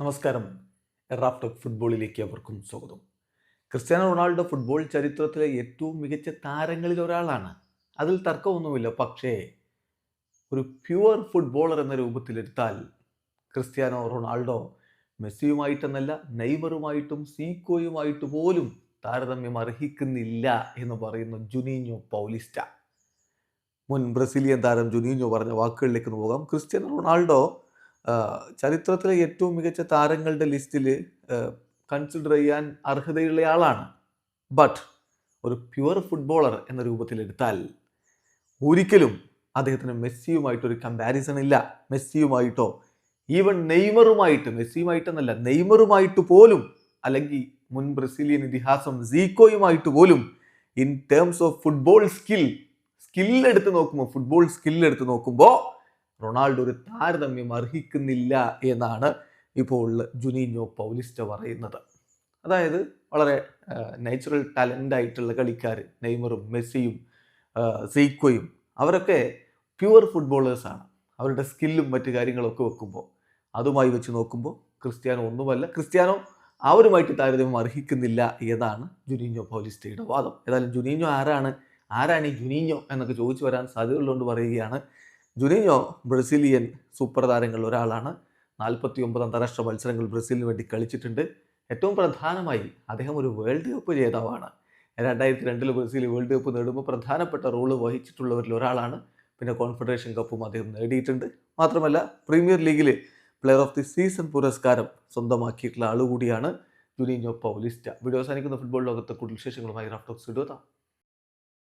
നമസ്കാരം. റാഫ്റ്റോക്ക് ഫുട്ബോളിലേക്ക് അവർക്കും സ്വാഗതം. ക്രിസ്ത്യാനോ റൊണാൾഡോ ഫുട്ബോൾ ചരിത്രത്തിലെ ഏറ്റവും മികച്ച താരങ്ങളിൽ ഒരാളാണ്. അതിൽ തർക്കമൊന്നുമില്ല. പക്ഷേ ഒരു പ്യുവർ ഫുട്ബോളർ എന്ന രൂപത്തിലെടുത്താൽ ക്രിസ്ത്യാനോ റൊണാൾഡോ മെസ്സിയുമായിട്ടെന്നല്ല നെയ്മറുമായിട്ടും സീക്കോയുമായിട്ട് പോലും താരതമ്യം അർഹിക്കുന്നില്ല എന്ന് പറയുന്ന ജുനീഞ്ഞോ പൗലിസ്റ്റ. മുൻ ബ്രസീലിയൻ താരം ജുനീഞ്ഞോ പറഞ്ഞ വാക്കുകളിലേക്ക് പോകാം. ക്രിസ്ത്യാനോ റൊണാൾഡോ ചരിത്രത്തിലെ ഏറ്റവും മികച്ച താരങ്ങളുടെ ലിസ്റ്റിൽ കൺസിഡർ ചെയ്യാൻ അർഹതയുള്ള ആളാണ്. ബട്ട് ഒരു പ്യുവർ ഫുട്ബോളർ എന്ന രൂപത്തിലെടുത്താൽ ഒരിക്കലും അദ്ദേഹത്തിന് മെസ്സിയുമായിട്ടൊരു കമ്പാരിസൺ ഇല്ല. മെസ്സിയുമായിട്ടോ ഈവൻ നെയ്മറുമായിട്ട് മെസ്സിയുമായിട്ടെന്നല്ല നെയ്മറുമായിട്ട് പോലും അല്ലെങ്കിൽ മുൻ ബ്രസീലിയൻ ഇതിഹാസം സീക്കോയുമായിട്ട് പോലും in terms of football skill സ്കില്ലെടുത്ത് നോക്കുമ്പോൾ ഫുട്ബോൾ സ്കില്ലെടുത്ത് നോക്കുമ്പോൾ റൊണാൾഡോ ഒരു താരതമ്യം അർഹിക്കുന്നില്ല എന്നാണ് ഇപ്പോൾ ജുനീഞ്ഞോ പൗലിസ്റ്റ പറയുന്നത്. അതായത് വളരെ നാച്ചുറൽ ടാലന്റ് ആയിട്ടുള്ള കളിക്കാർ നെയ്മറും മെസ്സിയും സീക്വയും അവരൊക്കെ പ്യുവർ ഫുട്ബോളേഴ്സാണ് അവരുടെ സ്കില്ലും മറ്റു കാര്യങ്ങളൊക്കെ വെക്കുമ്പോൾ. അതുമായി വെച്ച് നോക്കുമ്പോൾ ക്രിസ്ത്യാനോ ഒന്നുമല്ല ക്രിസ്ത്യാനോ അവരുമായിട്ട് താരതമ്യം അർഹിക്കുന്നില്ല എന്നാണ് ജുനീഞ്ഞോ പൗലിസ്റ്റയുടെ വാദം. ഏതായാലും ജുനീഞ്ഞോ ആരാണ്? ആരാണ് ഈ ജുനീഞ്ഞോ എന്നൊക്കെ ചോദിച്ചു വരാൻ സാധ്യതയുള്ളതുകൊണ്ട് പറയുകയാണ് ജുനീഞ്ഞോ ബ്രസീലിയൻ സൂപ്പർ താരങ്ങളിൽ ഒരാളാണ്. നാൽപ്പത്തി ഒമ്പത് അന്താരാഷ്ട്ര മത്സരങ്ങൾ ബ്രസീലിന് വേണ്ടി കളിച്ചിട്ടുണ്ട്. ഏറ്റവും പ്രധാനമായി അദ്ദേഹം ഒരു വേൾഡ് കപ്പ് ജേതാവാണ്. രണ്ടായിരത്തി രണ്ടിൽ ബ്രസീൽ വേൾഡ് കപ്പ് നേടുമ്പോൾ പ്രധാനപ്പെട്ട റോൾ വഹിച്ചിട്ടുള്ളവരിൽ ഒരാളാണ്. പിന്നെ കോൺഫെഡറേഷൻ കപ്പും അദ്ദേഹം നേടിയിട്ടുണ്ട്. മാത്രമല്ല പ്രീമിയർ ലീഗിൽ പ്ലെയർ ഓഫ് ദി സീസൺ പുരസ്കാരം സ്വന്തമാക്കിയിട്ടുള്ള ആളുകൂടിയാണ് ജുനീനോ പൗലിസ്റ്റ. വീഡിയോ അവസാനിക്കുന്ന. ഫുട്ബോൾ ലോകത്തെ കൂടുതൽ വിശേഷങ്ങളുമായി റാഫ്റ്റോക്സ് ഇടുക